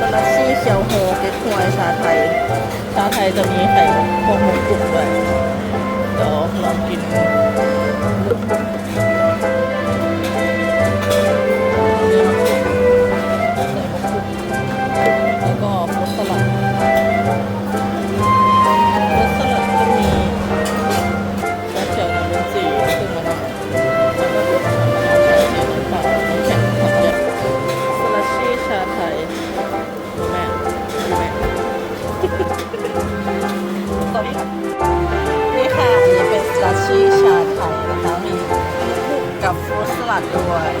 สลัดซี่เขียวโฮเก๊กฮวยชาไทย ชาไทยจะมีไข่พวกหมกุบด้วยเดี๋ยวลองกินแล้วก็ ตันี้ค่ะนี่ค่ะนี่เป็นสลัชชีชาไทยนะคะมีบุกกับฟรุสลัดด้วย